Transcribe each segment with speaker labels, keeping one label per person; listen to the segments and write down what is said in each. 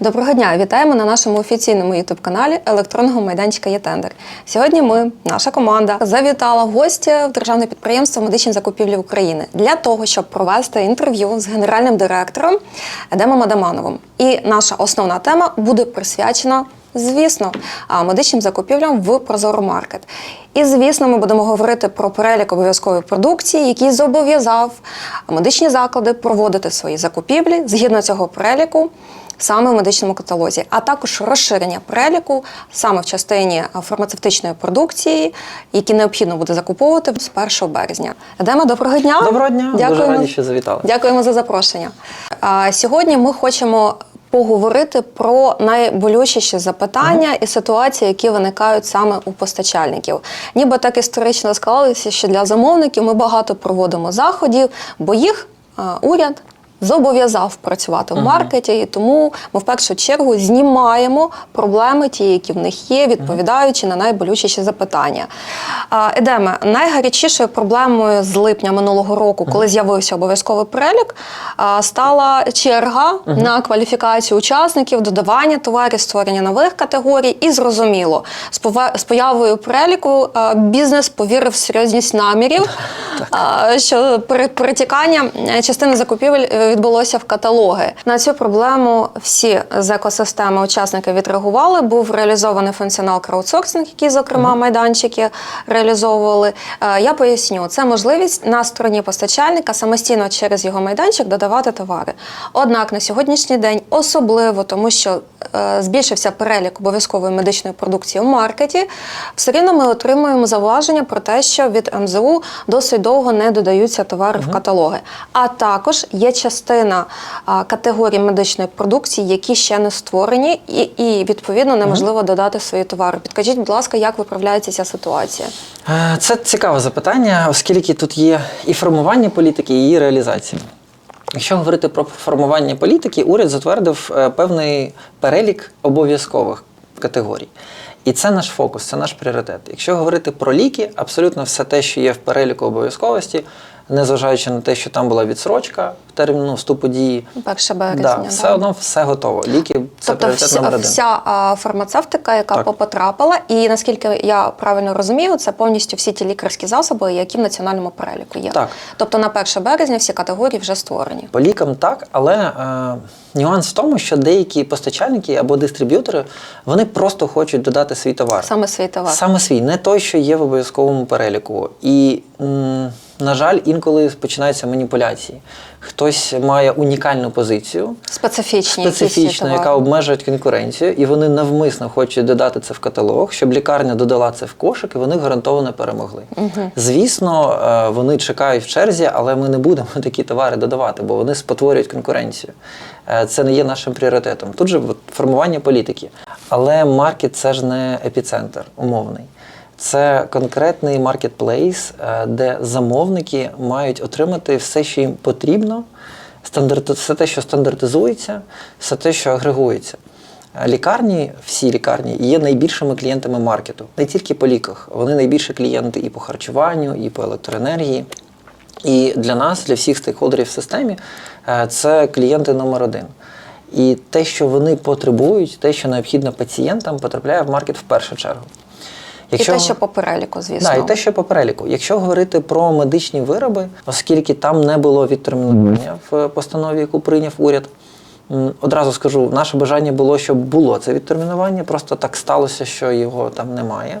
Speaker 1: Доброго дня! Вітаємо на нашому офіційному ютуб-каналі електронного майданчика «Єтендер». Сьогодні ми, наша команда, завітала в гості в державне підприємство медичні закупівлі України для того, щоб провести інтерв'ю з генеральним директором Едемом Адамановим. І наша основна тема буде присвячена. Звісно, медичним закупівлям в Прозоро Маркет. І звісно, ми будемо говорити про перелік обов'язкової продукції, який зобов'язав медичні заклади проводити свої закупівлі згідно цього переліку саме в медичному каталозі, а також розширення переліку саме в частині фармацевтичної продукції, які необхідно буде закуповувати з 1 березня. Едема, доброго дня.
Speaker 2: Доброго дня, дуже раді, що завітали.
Speaker 1: Дякуємо за запрошення. А, Сьогодні ми хочемо поговорити про найболючіші запитання і ситуації, які виникають саме у постачальників. Ніби так історично склалося, що для замовників ми багато проводимо заходів, бо їх а, уряд. Зобов'язав працювати в маркеті, і тому ми в першу чергу знімаємо проблеми, ті, які в них є, відповідаючи на найболючіші запитання. Едеме, найгарячішою проблемою з липня минулого року, коли з'явився обов'язковий перелік, стала черга на кваліфікацію учасників, додавання товарів, створення нових категорій. І зрозуміло, з появою переліку бізнес повірив в серйозність намірів, а, що пере- перетікання е, частини закупівель е, відбулося в каталоги. На цю проблему всі з екосистеми учасники відреагували. Був реалізований функціонал краудсорсинг, який, зокрема, майданчики реалізовували. Е, Я поясню, це можливість на стороні постачальника самостійно через його майданчик додавати товари. Однак на сьогоднішній день особливо тому, що збільшився перелік обов'язкової медичної продукції у маркеті, все рівно ми отримуємо зауваження про те, що від МЗУ досить довго не додаються товари в каталоги. А також є частина категорій медичної продукції, які ще не створені, і, і відповідно неможливо додати свої товари. Підкажіть, будь ласка, як виправляється ця ситуація?
Speaker 2: Е, Це цікаве запитання, оскільки тут є і формування політики, і її реалізація. Якщо говорити про формування політики, уряд затвердив е, певний перелік обов'язкових категорій. І це наш фокус, це наш пріоритет. Якщо говорити про ліки, абсолютно все те, що є в переліку обов'язковості, незважаючи на те, що там була відсрочка терміну вступу дії,
Speaker 1: 1 березня.
Speaker 2: да,
Speaker 1: да?
Speaker 2: все одно все готово. Ліки це
Speaker 1: Тобто
Speaker 2: пріоритет номер один.
Speaker 1: вся а, фармацевтика, яка
Speaker 2: Так.
Speaker 1: потрапила, і наскільки я правильно розумію, це повністю всі ті лікарські засоби, які в національному переліку є.
Speaker 2: Так.
Speaker 1: Тобто на 1 березня всі категорії вже створені.
Speaker 2: По лікам так, але е, нюанс в тому, що деякі постачальники або дистриб'ютори вони просто хочуть додати свій товар.
Speaker 1: Саме свій товар.
Speaker 2: Саме свій, не той, що є в обов'язковому переліку. І, м, на жаль, інколи починаються маніпуляції. Хтось має унікальну позицію,
Speaker 1: Специфічні,
Speaker 2: специфічну, яка обмежує конкуренцію, і вони навмисно хочуть додати це в каталог, щоб лікарня додала це в кошик, і вони гарантовано перемогли. Звісно, е, вони чекають в черзі, але ми не будемо такі товари додавати, бо вони спотворюють конкуренцію. Е, Це не є нашим пріоритетом. Тут же формування політики. Але маркет це ж не епіцентр умовний. Це конкретний маркетплейс, е, де замовники мають отримати все, що їм потрібно, все те, що стандартизується, все те, що агрегується. Е, Лікарні, всі лікарні є найбільшими клієнтами маркету, не тільки по ліках. Вони найбільші клієнти і по харчуванню, і по електроенергії. І для нас, для всіх стейкхолдерів в системі, е, це клієнти номер один. І те, що вони потребують, те, що необхідно пацієнтам, потрапляє в маркет в першу чергу.
Speaker 1: І те, що по переліку, звісно.
Speaker 2: Да, і те, що по переліку. Якщо говорити про медичні вироби, оскільки там не було відтермінування в постанові, яку прийняв уряд, одразу скажу, наше бажання було, щоб було це відтермінування, просто так сталося, що його там немає.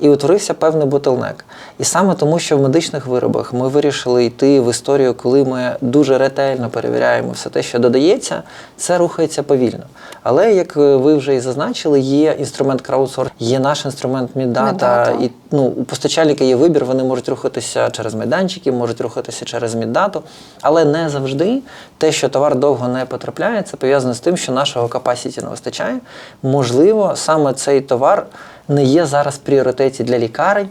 Speaker 2: І утворився певний ботлнек. І саме тому, що в медичних виробах ми вирішили йти в історію, коли ми дуже ретельно перевіряємо все те, що додається, це рухається повільно. Але як е, ви вже і зазначили, є інструмент краудсорс, є наш інструмент Міддата. і ну, у постачальника є вибір, вони можуть рухатися через майданчики, можуть рухатися через Міддату. Але не завжди те, що товар довго не потрапляє, це пов'язано з тим, що нашого капасіті не вистачає. Можливо, саме цей товар не є зараз в пріоритеті для лікарень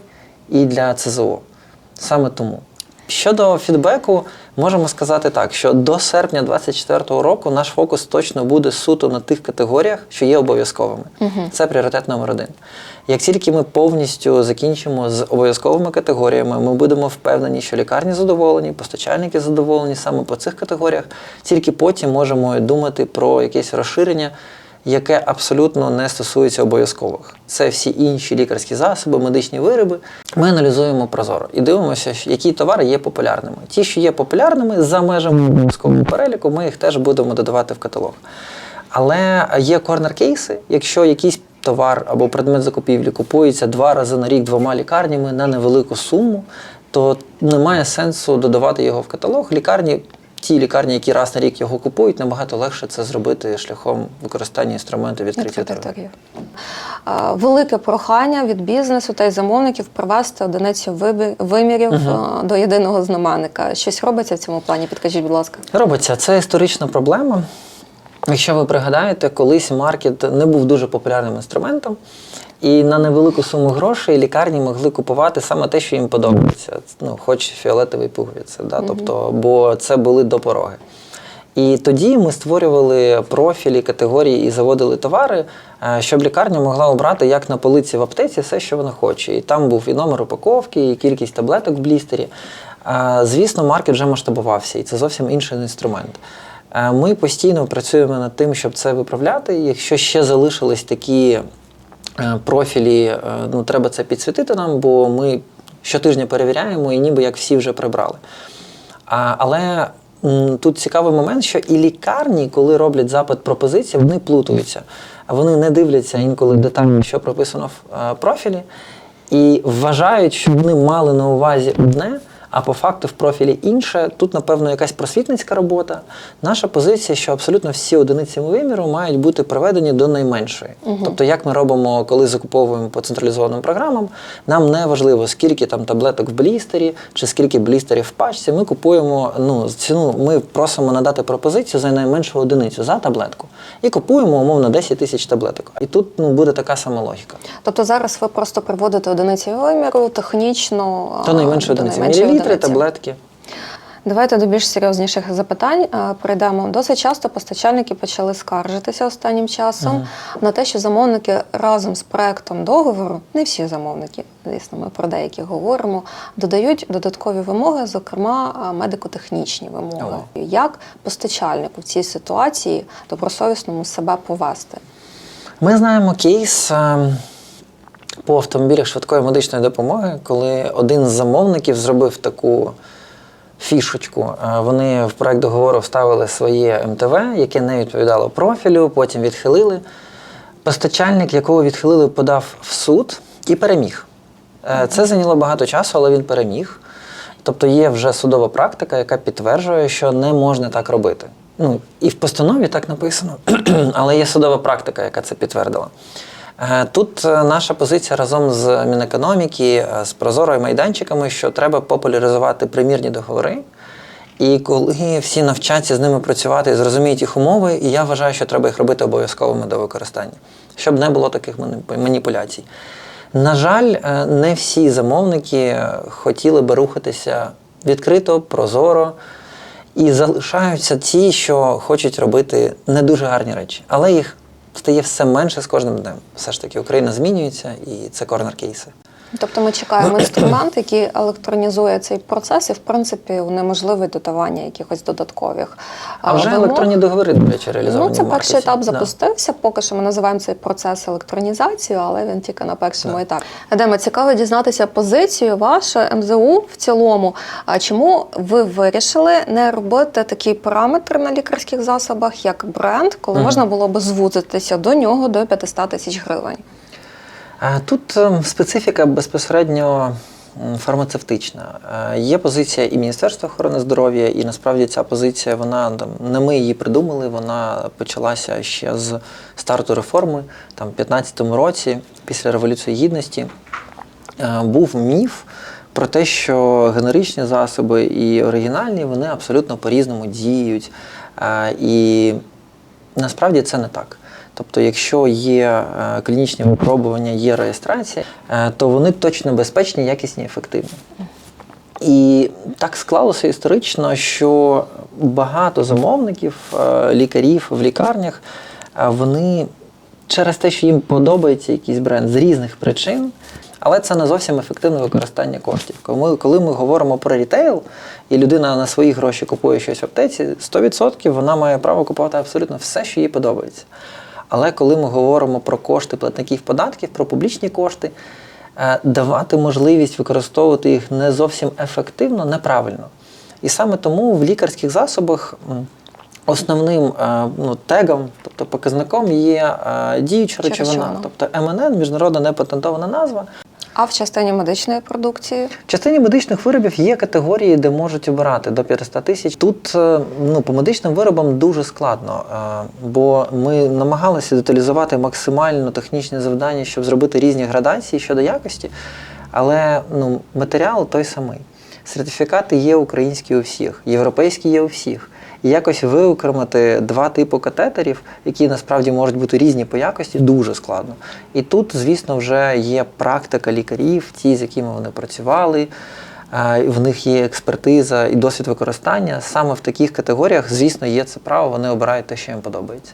Speaker 2: і для ЦЗО. Саме тому. Щодо фідбеку, можемо сказати так, що до серпня 2024 року наш фокус точно буде суто на тих категоріях, що є обов'язковими. Це пріоритет номер один. Як тільки ми повністю закінчимо з обов'язковими категоріями, ми будемо впевнені, що лікарні задоволені, постачальники задоволені саме по цих категоріях, тільки потім можемо думати про якесь розширення яке абсолютно не стосується обов'язкових. Це всі інші лікарські засоби, медичні вироби. Ми аналізуємо прозоро і дивимося, які товари є популярними. Ті, що є популярними за межами обов'язкового переліку, ми їх теж будемо додавати в каталог. Але є корнер-кейси, якщо якийсь товар або предмет закупівлі купується два рази на рік двома лікарнями на невелику суму, то немає сенсу додавати його в каталог. Лікарні, ті лікарні, які раз на рік його купують, набагато легше це зробити шляхом використання інструменту відкриття торгів.
Speaker 1: Велике прохання від бізнесу та й замовників привести одиницю вимірів е, до єдиного знаменника. Щось робиться в цьому плані? Підкажіть, будь ласка.
Speaker 2: Робиться. Це історична проблема. Якщо ви пригадаєте, колись маркет не був дуже популярним інструментом, і на невелику суму грошей лікарні могли купувати саме те, що їм подобається. Ну, хоч фіолетовий пуговиці, да? тобто, бо це були до пороги. І тоді ми створювали профілі, категорії і заводили товари, е, щоб лікарня могла обрати як на полиці в аптеці все, що вона хоче. І там був і номер упаковки, і кількість таблеток в блістері. Е, Звісно, маркет вже масштабувався, і це зовсім інший інструмент. Е, Ми постійно працюємо над тим, щоб це виправляти. Якщо ще залишились такі профілі, е, ну треба це підсвітити нам, бо ми щотижня перевіряємо і ніби як всі вже прибрали. А, але тут цікавий момент, що і лікарні, коли роблять запит пропозиції, вони плутаються. Вони не дивляться інколи детально, що прописано в е, профілі, і вважають, що вони мали на увазі одне. А по факту в профілі інше. Тут, напевно, якась просвітницька робота. Наша позиція, що абсолютно всі одиниці виміру мають бути приведені до найменшої. Тобто, як ми робимо, коли закуповуємо по централізованим програмам, нам не важливо, скільки там таблеток в блістері чи скільки блістерів в пачці. Ми купуємо ну, ціну. Ми просимо надати пропозицію за найменшу одиницю за таблетку і купуємо умовно 10 тисяч таблеток. І тут ну буде така сама логіка.
Speaker 1: Тобто зараз ви просто приводите одиниці виміру технічно
Speaker 2: То найменше одиниці. Мілілітри,
Speaker 1: одиниці.
Speaker 2: таблетки.
Speaker 1: Давайте до більш серйозніших запитань перейдемо. Досить часто постачальники почали скаржитися останнім часом на те, що замовники разом з проектом договору, не всі замовники, звісно, ми про деякі говоримо, додають додаткові вимоги, зокрема медико-технічні вимоги. Як постачальнику в цій ситуації добросовісному себе повести?
Speaker 2: Ми знаємо кейс е, по автомобілях швидкої медичної допомоги, коли один з замовників зробив таку фішечку. Е, Вони в проект договору вставили своє МТВ, яке не відповідало профілю, потім відхилили. Постачальник, якого відхилили, подав в суд і переміг. Е, Це зайняло багато часу, але він переміг. Тобто є вже судова практика, яка підтверджує, що не можна так робити. Ну, і в постанові так написано, але є судова практика, яка це підтвердила. Е, Тут е, наша позиція разом з Мінекономіки, е, з прозорою майданчиками, що треба популяризувати примірні договори. І коли всі навчаться з ними працювати і зрозуміють їх умови, і я вважаю, що треба їх робити обов'язковими до використання, щоб не було таких маніпуляцій. На жаль, не всі замовники хотіли би рухатися відкрито, прозоро, і залишаються ті, що хочуть робити не дуже гарні речі, але їх стає все менше з кожним днем. Все ж таки, Україна змінюється, і це корнер-кейси.
Speaker 1: Тобто ми чекаємо інструмент, який електронізує цей процес і, в принципі, унеможливить додавання якихось додаткових.
Speaker 2: А вже
Speaker 1: вимог.
Speaker 2: електронні договори, до речі, реалізовані.
Speaker 1: Ну, це перший етап
Speaker 2: Да.
Speaker 1: запустився. Поки що ми називаємо цей процес електронізацією, але він тільки на першому етапі. Едема, цікаво дізнатися позицію вашу МЗУ в цілому. А чому ви вирішили не робити такий параметр на лікарських засобах, як бренд, коли
Speaker 2: Мгм.
Speaker 1: можна було би звузитися до нього до 500 тисяч гривень?
Speaker 2: Тут ем, специфіка безпосередньо фармацевтична. Е, Є позиція і Міністерства охорони здоров'я, і насправді ця позиція, вона не ми її придумали, вона почалася ще з старту реформи, там, в 15-му році, після Революції Гідності. Е, Був міф про те, що генеричні засоби і оригінальні вони абсолютно по-різному діють. Е, І насправді це не так. Тобто, якщо є е, клінічні випробування, є реєстрація, е, то вони точно безпечні, якісні, ефективні. І так склалося історично, що багато замовників, е, лікарів в лікарнях, вони через те, що їм подобається якийсь бренд з різних причин, але це не зовсім ефективне використання коштів. Коли, коли ми говоримо про рітейл, і людина на свої гроші купує щось в аптеці, 100% вона має право купувати абсолютно все, що їй подобається. Але коли ми говоримо про кошти платників податків, про публічні кошти, е, давати можливість використовувати їх не зовсім ефективно, неправильно. І саме тому в лікарських засобах основним е, ну, тегом, тобто показником є е, діюча речовина,
Speaker 1: речовина.
Speaker 2: тобто МНН, міжнародна непатентована назва.
Speaker 1: А в частині медичної продукції
Speaker 2: В частині медичних виробів є категорії, де можуть обирати до 500 тисяч. Тут е, ну, по медичним виробам дуже складно, е, бо ми намагалися деталізувати максимально технічні завдання, щоб зробити різні градації щодо якості, але ну, матеріал той самий. Сертифікати є українські у всіх, європейські є у всіх. І якось виокремити два типи катетерів, які насправді можуть бути різні по якості, дуже складно. І тут, звісно, вже є практика лікарів, ті, з якими вони працювали. е, В них є експертиза і досвід використання. Саме в таких категоріях, звісно, є це право, вони обирають те, що їм подобається.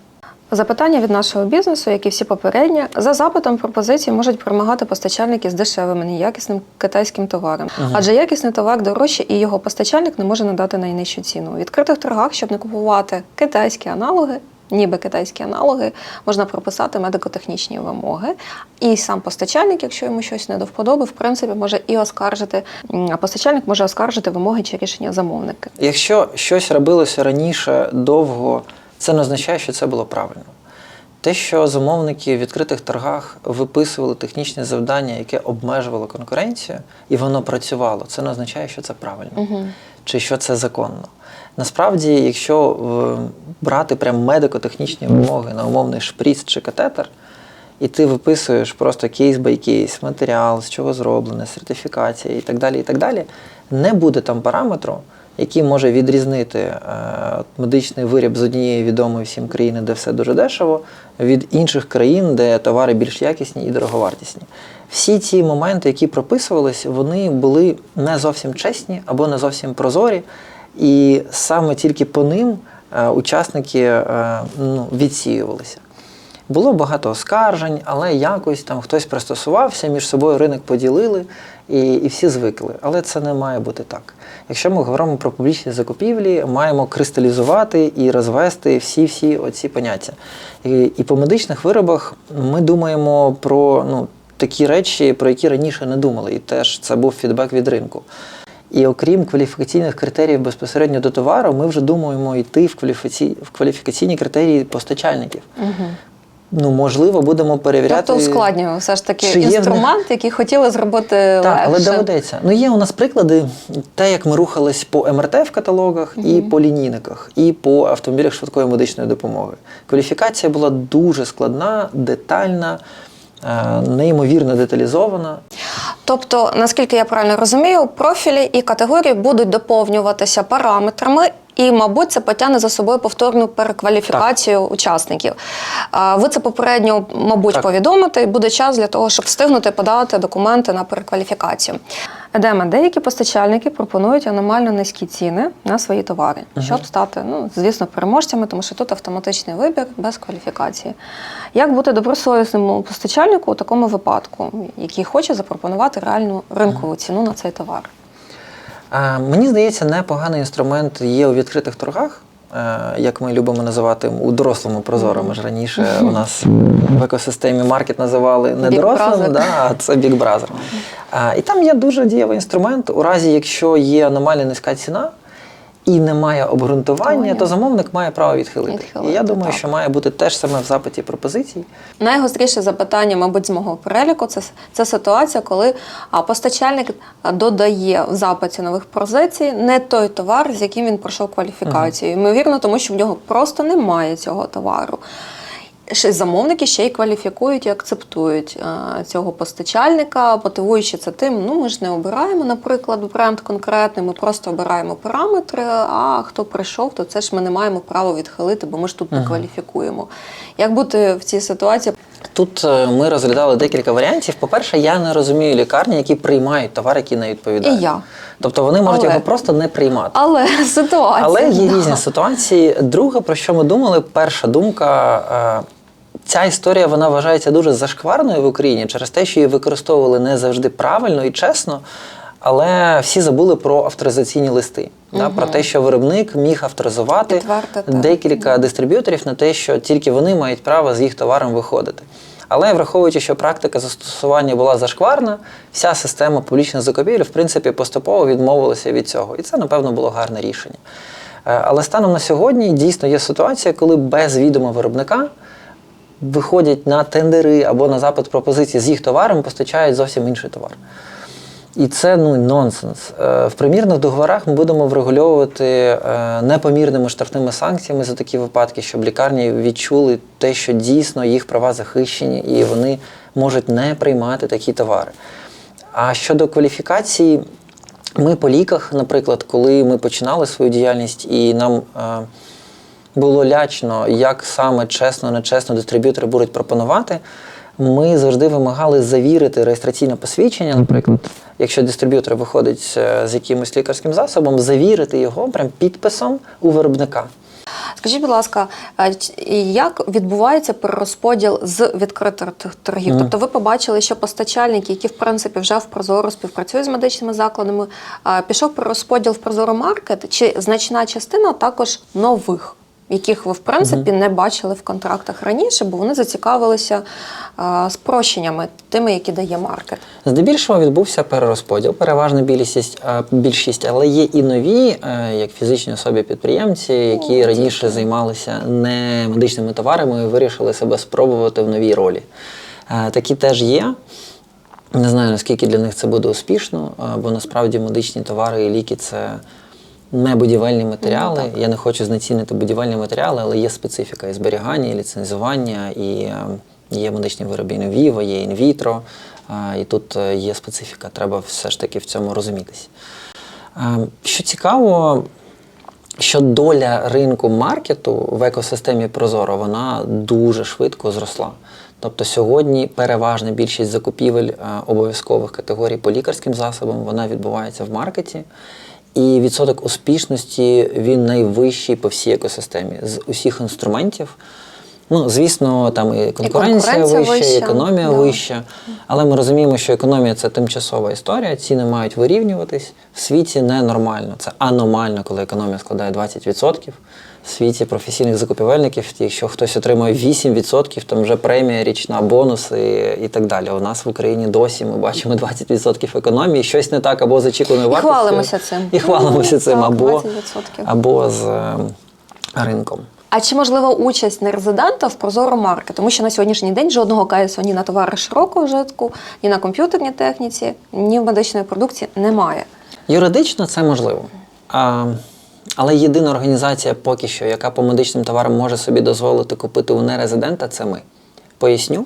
Speaker 1: Запитання від нашого бізнесу, як і всі попередні, за запитом пропозиції можуть перемагати постачальники з дешевим, неякісним китайським товаром. Адже якісний товар дорожче, і його постачальник не може надати найнижчу ціну. У відкритих торгах, щоб не купувати китайські аналоги. Ніби китайські аналоги можна прописати медико-технічні вимоги, і сам постачальник, якщо йому щось не до вподоби, в принципі може і оскаржити. А постачальник може оскаржити вимоги чи рішення замовника.
Speaker 2: Якщо щось робилося раніше довго, це не означає, що це було правильно. Те, що замовники в відкритих торгах виписували технічне завдання, яке обмежувало конкуренцію, і воно працювало, це не означає, що це правильно чи що це законно. Насправді, якщо е, брати прям медико-технічні вимоги на умовний шприц чи катетер, і ти виписуєш просто кейс бай кейс, матеріал, з чого зроблене, сертифікація і так далі, і так далі, не буде там параметру, який може відрізнити е, медичний виріб з однієї відомої всім країни, де все дуже дешево, від інших країн, де товари більш якісні і дороговартісні. Всі ці моменти, які прописувались, вони були не зовсім чесні або не зовсім прозорі, і саме тільки по ним е, учасники е, ну, відсіювалися. Було багато оскаржень, але якось там хтось пристосувався, між собою ринок поділили і, і всі звикли. Але це не має бути так. Якщо ми говоримо про публічні закупівлі, маємо кристалізувати і розвести всі-всі оці поняття. І, і по медичних виробах ми думаємо про ну, такі речі, про які раніше не думали. І теж це був фідбек від ринку. І окрім кваліфікаційних критеріїв безпосередньо до товару, ми вже думаємо йти в, кваліфікаційні критерії постачальників. Ну, можливо, будемо перевіряти.
Speaker 1: Тобто ускладнюємо все ж таки
Speaker 2: чи є них-
Speaker 1: який хотіли зробити
Speaker 2: Так, але доведеться. Ну, є у нас приклади, те, як ми рухались по МРТ в каталогах, і по лінійниках, і по автомобілях швидкої медичної допомоги. Кваліфікація була дуже складна, детальна, е, неймовірно деталізована.
Speaker 1: Тобто, наскільки я правильно розумію, профілі і категорії будуть доповнюватися параметрами. І, мабуть, це потягне за собою повторну перекваліфікацію учасників. Ви це попередньо, мабуть,
Speaker 2: Так.
Speaker 1: повідомите, і буде час для того, щоб встигнути подати документи на перекваліфікацію. Едема, деякі постачальники пропонують аномально низькі ціни на свої товари, щоб стати, ну, звісно, переможцями, тому що тут автоматичний вибір без кваліфікації. Як бути добросовісним постачальнику у такому випадку, який хоче запропонувати реальну ринкову ціну на цей товар?
Speaker 2: Мені здається, непоганий інструмент є у відкритих торгах, е, як ми любимо називати у дорослому прозоро. Ми ж раніше у нас в екосистемі маркет називали не дорослим, да, а це. Е, І там є дуже дієвий інструмент. У разі, якщо є аномально низька ціна. І немає обґрунтування, то замовник має право відхилити.
Speaker 1: Відхилити,
Speaker 2: І я думаю,
Speaker 1: так.
Speaker 2: що має бути теж саме в запиті пропозицій.
Speaker 1: Найгостріше запитання, мабуть, з мого переліку це, це ситуація, коли постачальник додає в запиті нових пропозицій не той товар, з яким він пройшов кваліфікацію. Ймовірно, тому що в нього просто немає цього товару. Замовники ще й кваліфікують і акцептують цього постачальника, мотивуючи це тим, ну ми ж не обираємо, наприклад, бренд конкретний, ми просто обираємо параметри. А хто прийшов, то це ж ми не маємо права відхилити, бо ми ж тут не кваліфікуємо. Як бути в цій ситуації?
Speaker 2: Тут е, ми розглядали декілька варіантів. По-перше, я не розумію лікарні, які приймають товар, який не відповідає.
Speaker 1: І я.
Speaker 2: Тобто вони можуть
Speaker 1: Але-
Speaker 2: його просто не приймати.
Speaker 1: Але ситуація.
Speaker 2: Але є
Speaker 1: да.
Speaker 2: різні ситуації. Друге, про що ми думали, перша думка. Ця історія вона вважається дуже зашкварною в Україні через те, що її використовували не завжди правильно і чесно. Але всі забули про авторизаційні листи, да, про те, що виробник міг авторизувати декілька дистриб'юторів на те, що тільки вони мають право з їх товаром виходити. Але враховуючи, що практика застосування була зашкварна, вся система публічних закупівель, в принципі, поступово відмовилася від цього. І це, напевно, було гарне рішення. Е, Але станом на сьогодні дійсно є ситуація, коли без відома виробника виходять на тендери або на запит пропозиції з їх товаром, постачають зовсім інший товар. І це ну нонсенс. Е, В примірних договорах ми будемо врегульовувати е, непомірними штрафними санкціями за такі випадки, щоб лікарні відчули те, що дійсно їх права захищені, і вони можуть не приймати такі товари. А щодо кваліфікації, ми по ліках, наприклад, коли ми починали свою діяльність, і нам е, було лячно, як саме чесно, нечесно дистриб'ютори будуть пропонувати. Ми завжди вимагали завірити реєстраційне посвідчення, наприклад, якщо дистриб'ютор виходить е, з якимось лікарським засобом, завірити його прям підписом у виробника.
Speaker 1: Скажіть, будь ласка, як відбувається перерозподіл з відкритих торгів? Тобто ви побачили, що постачальники, які в принципі вже в Прозоро співпрацюють з медичними закладами, пішов перерозподіл в Прозоро Маркет, чи значна частина також нових, яких ви в принципі не бачили в контрактах раніше, бо вони зацікавилися а, спрощеннями тими, які дає маркет.
Speaker 2: Здебільшого відбувся перерозподіл, переважна більшість, більшість, але є і нові, е, як фізичні особи підприємці, які раніше займалися не медичними товарами і вирішили себе спробувати в новій ролі. Е, Такі теж є. Не знаю, наскільки для них це буде успішно, е, бо насправді медичні товари і ліки це не будівельні матеріали. Я не хочу знецінити будівельні матеріали, але є специфіка і зберігання, і ліцензування, і е, є медичні вироби інвіво, є інвітро. е, І тут е, є специфіка, треба все ж таки в цьому розумітись. Що цікаво, що доля ринку маркету в екосистемі Прозоро вона дуже швидко зросла. Тобто сьогодні переважна більшість закупівель обов'язкових категорій по лікарським засобам вона відбувається в маркеті. І відсоток успішності він найвищий по всій екосистемі з усіх інструментів. Ну, звісно, там і конкуренція,
Speaker 1: конкуренція
Speaker 2: вища, і економія
Speaker 1: да.
Speaker 2: вища. Але ми розуміємо, що економія це тимчасова історія, ціни мають вирівнюватись. В світі ненормально. Це аномально, коли економія складає 20%. В світі професійних закупівельників, якщо хтось отримує 8%, там вже премія, річна, бонуси і так далі. У нас в Україні досі ми бачимо 20% економії, щось не так або з очікуваною
Speaker 1: І
Speaker 2: вартістю.
Speaker 1: хвалимося цим.
Speaker 2: І хвалимося
Speaker 1: Ну,
Speaker 2: цим,
Speaker 1: так,
Speaker 2: або,
Speaker 1: 20%.
Speaker 2: або з е, ринком.
Speaker 1: А чи можлива участь нерезидента в Прозоро Маркет? Тому що на сьогоднішній день жодного кайсу ні на товари широкого вжитку, ні на комп'ютерній техніці, ні в медичної продукції немає.
Speaker 2: Юридично це можливо. А, але єдина організація поки що, яка по медичним товарам може собі дозволити купити у нерезидента, це ми. Поясню.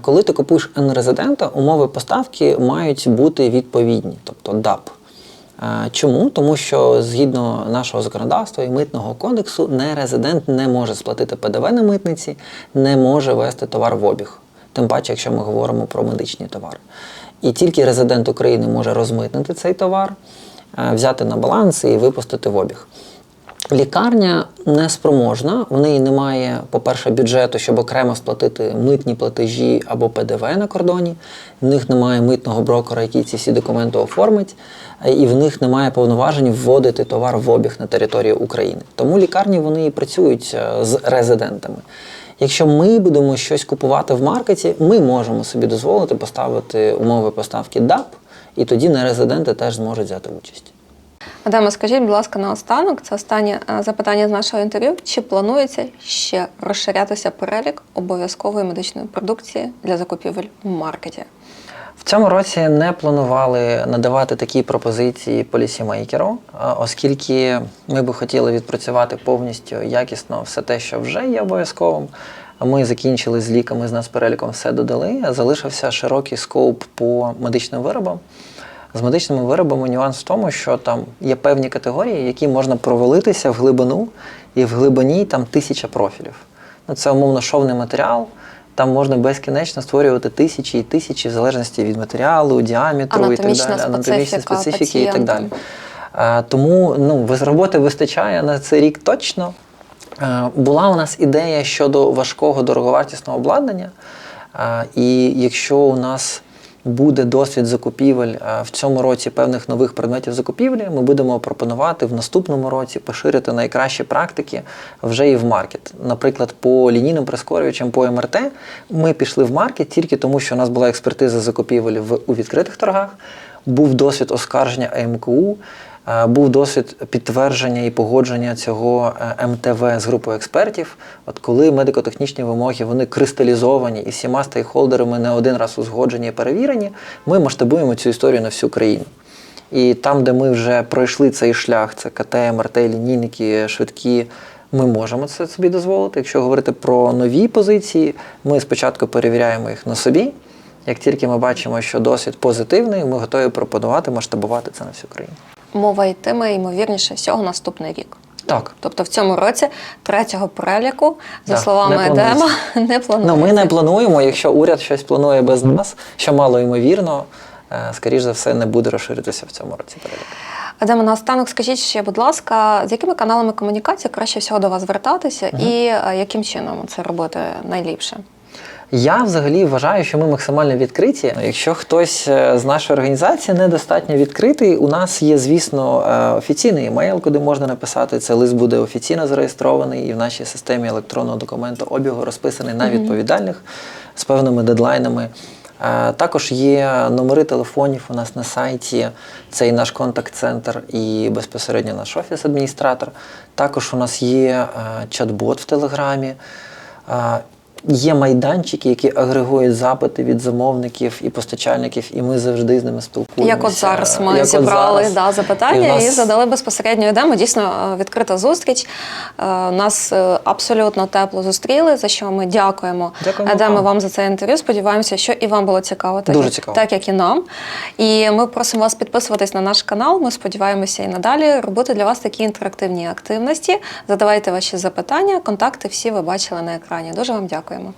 Speaker 2: Коли ти купуєш нерезидента, умови поставки мають бути відповідні, тобто ДАП. Чому? Тому що згідно нашого законодавства і митного кодексу, нерезидент не може сплатити ПДВ на митниці, не може вести товар в обіг. Тим паче, якщо ми говоримо про медичні товари. І тільки резидент України може розмитнити цей товар, е, взяти на баланс і випустити в обіг. Лікарня не спроможна, в неї немає, по-перше, бюджету, щоб окремо сплатити митні платежі або ПДВ на кордоні. В них немає митного брокера, який ці всі документи оформить, е, і в них немає повноважень вводити товар в обіг на територію України. Тому лікарні вони і працюють е, з резидентами. Якщо ми будемо щось купувати в маркеті, ми можемо собі дозволити поставити умови поставки ДАП, і тоді нерезиденти теж зможуть взяти участь.
Speaker 1: Адаме, скажіть, будь ласка, наостанок, це останнє е, запитання з нашого інтерв'ю. Чи планується ще розширятися перелік обов'язкової медичної продукції для закупівель в маркеті?
Speaker 2: В цьому році не планували надавати такі пропозиції полісімейкеру, оскільки ми би хотіли відпрацювати повністю якісно все те, що вже є обов'язковим. А Ми закінчили з ліками, з нацпереліком все додали, залишився широкий скоуп по медичним виробам. З медичними виробами нюанс в тому, що там є певні категорії, які можна провалитися в глибину, і в глибині там тисяча профілів. Ну, це умовно шовний матеріал. Там можна безкінечно створювати тисячі і тисячі, в залежності від матеріалу, діаметру і так далі, анатомічної
Speaker 1: специфіка
Speaker 2: специфіки і так далі. Е, Тому ну, роботи вистачає на цей рік точно. Е, Була у нас ідея щодо важкого дороговартісного обладнання. Е, І якщо у нас буде досвід закупівель е, в цьому році певних нових предметів закупівлі, ми будемо пропонувати в наступному році поширити найкращі практики вже і в маркет. Наприклад, по лінійним прискорювачам по МРТ ми пішли в маркет тільки тому, що у нас була експертиза закупівель в у відкритих торгах, був досвід оскарження АМКУ. Е, Був досвід підтвердження і погодження цього е, МТВ з групою експертів. От коли медико-технічні вимоги вони кристалізовані і всіма стейкхолдерами не один раз узгоджені і перевірені, ми масштабуємо цю історію на всю країну. І там, де ми вже пройшли цей шлях, це КТ, МРТ, лінійники, швидкі. Ми можемо це собі дозволити. Якщо говорити про нові позиції, ми спочатку перевіряємо їх на собі. Як тільки ми бачимо, що досвід позитивний, ми готові пропонувати масштабувати це на всю країну.
Speaker 1: Мова йтиме, ймовірніше, всього наступний рік.
Speaker 2: Так.
Speaker 1: Тобто в цьому році третього переліку, за
Speaker 2: Да,
Speaker 1: словами
Speaker 2: не
Speaker 1: Едема, не планується.
Speaker 2: Ну, ми не плануємо. Якщо уряд щось планує без нас, що мало ймовірно, е, скоріш за все, не буде розширитися в цьому році перелік.
Speaker 1: Едема, наостанок скажіть ще, будь ласка, з якими каналами комунікації краще всього до вас звертатися і е, яким чином це робити найліпше?
Speaker 2: Я взагалі вважаю, що ми максимально відкриті. Якщо хтось е, з нашої організації недостатньо відкритий, у нас є, звісно, е, офіційний емейл, куди можна написати. Це лист буде офіційно зареєстрований і в нашій системі електронного документу обігу розписаний на відповідальних з певними дедлайнами. Е, Також є номери телефонів у нас на сайті. Це і наш контакт-центр, і безпосередньо наш офіс-адміністратор. Також у нас є чат-бот в Телеграмі. Є майданчики, які агрегують запити від замовників і постачальників, і ми завжди з ними спілкуємося.
Speaker 1: Як от зараз ми
Speaker 2: Як
Speaker 1: зібрали
Speaker 2: зараз.
Speaker 1: да, запитання
Speaker 2: І
Speaker 1: і, задали безпосередньо йдемо. Дійсно, е, відкрита зустріч. Е, Нас е, абсолютно тепло зустріли, за що ми дякуємо.
Speaker 2: Дякуємо
Speaker 1: Едемо
Speaker 2: вам.
Speaker 1: вам за це інтерв'ю. Сподіваємося, що і вам було цікаво, так,
Speaker 2: Дуже цікаво.
Speaker 1: так як і нам. І ми просимо вас підписуватись на наш канал. Ми сподіваємося і надалі робити для вас такі інтерактивні активності. Задавайте ваші запитання. Контакти всі ви бачили на екрані. Дуже вам дякуємо.